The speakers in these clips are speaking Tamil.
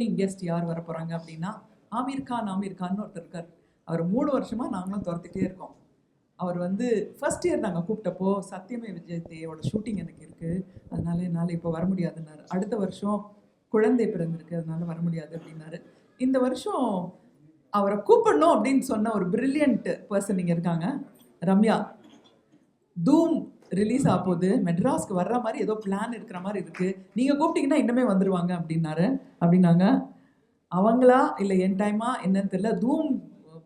ஓப்பனிங் கெஸ்ட் யார் வர போகிறாங்க அப்படின்னா ஆமீர் கான் ஆமீர் கான்னு ஒருத்தர் இருக்கார். அவர் மூணு வருஷமாக நாங்களும் துரத்துக்கிட்டே இருக்கோம். அவர் வந்து ஃபர்ஸ்ட் இயர் நாங்கள் கூப்பிட்டப்போ சத்தியமே விஜயத்தேயோட ஷூட்டிங் எனக்கு இருக்குது அதனால என்னால் இப்போ வர முடியாதுன்னாரு. அடுத்த வருஷம் குழந்தை பிறந்திருக்கு அதனால வர முடியாது அப்படின்னாரு. இந்த வருஷம் அவரை கூப்பிடணும் அப்படின்னு சொன்ன ஒரு பிரில்லியன்ட் பர்சன் இங்கே இருக்காங்க. ரம்யா. தூம் ரிலீஸ் ஆக போகுது. மெட்ராஸ்க்கு வர்ற மாதிரி ஏதோ பிளான் இருக்கிற மாதிரி இருக்கு. நீங்க கூப்பிட்டீங்கன்னா இன்னுமே வந்துருவாங்க அப்படின்னாரு. அப்படின்னாங்க. அவங்களா இல்லை என் டைமா என்னன்னு தெரியல. தூம்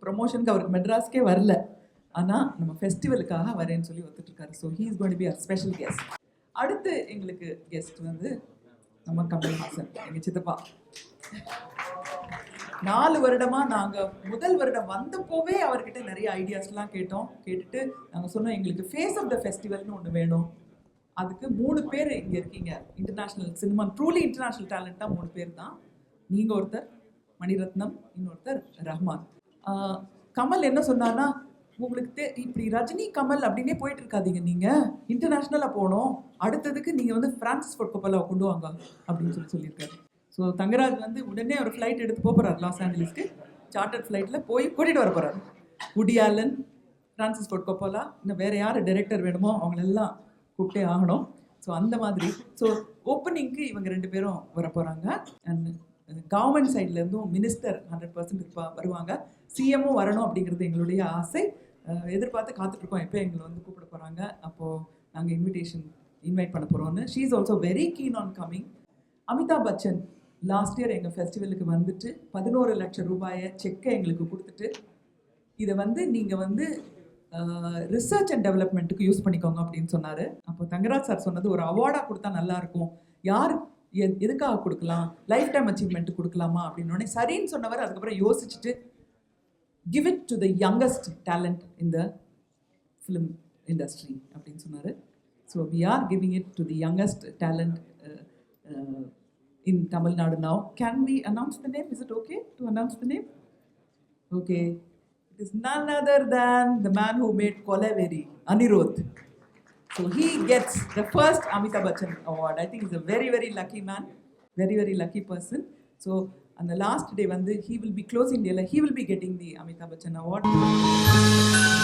ப்ரொமோஷனுக்கு அவருக்கு மெட்ராஸ்க்கே வரல. ஆனால் நம்ம ஃபெஸ்டிவலுக்காக வரேன்னு சொல்லி ஒத்துட்டு இருக்காரு so he is gonna be a special guest அடுத்து எங்களுக்கு கெஸ்ட் வந்து நம்ம கமல்ஹாசன். எங்கள் சித்தப்பா. நாலு வருடமா நாங்கள் முதல் வருடம் வந்தப்போவே அவர்கிட்ட நிறைய ஐடியாஸ்லாம் கேட்டோம். கேட்டுட்டு நாங்கள் சொன்னோம் எங்களுக்கு ஃபேஸ் ஆஃப் த ஃபெஸ்டிவல்னு ஒன்று வேணும். அதுக்கு மூணு பேர் இங்கே இருக்கீங்க. இன்டர்நேஷ்னல் சினிமா ட்ரூலி இன்டர்நேஷ்னல் டேலண்ட்டாக மூணு பேர் தான். நீங்கள் ஒருத்தர் மணிரத்னம் இன்னொருத்தர் ரஹ்மான். கமல் என்ன சொன்னார்னா உங்களுக்கு தே இப்படி ரஜினி கமல் அப்படின்னே போயிட்டு இருக்காதீங்க நீங்கள் இன்டர்நேஷ்னலாக போனோம் அடுத்ததுக்கு நீங்கள் வந்து ஃப்ரான்சிஸ் ஃபோர்ட் கொப்பலாவை கொண்டு வாங்க அப்படின்னு சொல்லி சொல்லியிருக்காரு. ஸோ தங்கராஜ் வந்து உடனே ஒரு ஃப்ளைட் எடுத்து போக போகிறார் லாஸ் ஏஞ்சலிஸ்க்கு சார்ட்டர் ஃப்ளைட்டில் போய் கூட்டிகிட்டு வர போகிறார் Woody Allen Francis Ford Coppola இன்னும் வேறு யார் டைரக்டர் வேணுமோ அவங்களெல்லாம் கூப்பிட்டே ஆகணும். ஸோ அந்த மாதிரி. ஸோ ஓப்பனிங்க்கு இவங்க ரெண்டு பேரும் வர போகிறாங்க அண்ட் கவர்மெண்ட் சைட்லேருந்தும் மினிஸ்டர் ஹண்ட்ரட் பர்சன்ட் இருப்பா வருவாங்க. சிஎம்மும் வரணும் அப்படிங்கிறது எங்களுடைய ஆசை. Uh, எதிர்பார்த்து காத்துட்ருக்கோம். எப்போ எங்களை வந்து கூப்பிட போகிறாங்க அப்போது நாங்கள் இன்விடேஷன் இன்வைட் பண்ண போகிறோன்னு she is also very keen on coming Amitabh Bachchan last year எங்கள் ஃபெஸ்டிவலுக்கு வந்துட்டு பதினோரு லட்சம் ரூபாயை செக்கை எங்களுக்கு கொடுத்துட்டு இதை வந்து நீங்கள் வந்து ரிசர்ச் அண்ட் டெவலப்மெண்ட்டுக்கு யூஸ் பண்ணிக்கோங்க அப்படின்னு சொன்னார். அப்போ தங்கராஜ் சார் சொன்னது ஒரு அவார்டாக கொடுத்தா நல்லாயிருக்கும் யார் எ- எதுக்காக கொடுக்கலாம்? லைஃப் டைம் அச்சீவ்மெண்ட் கொடுக்கலாமா? அப்படின்னோடனே சரின்னு சொன்னவர். அதுக்கப்புறம் யோசிச்சுட்டு give it to the youngest talent in the film industry அப்படின்னு சொன்னார். So we are giving it to the youngest talent in Tamil Nadu now. Can we announce the name? Is it okay to announce the name? Okay. It is none other than the man who made Kolaveri, Anirudh. So he gets the first Amitabh Bachchan award. I think he's a very, very lucky man, very, very lucky person. So on the last day, when the, he will be closing the he will be getting the Amitabh Bachchan award.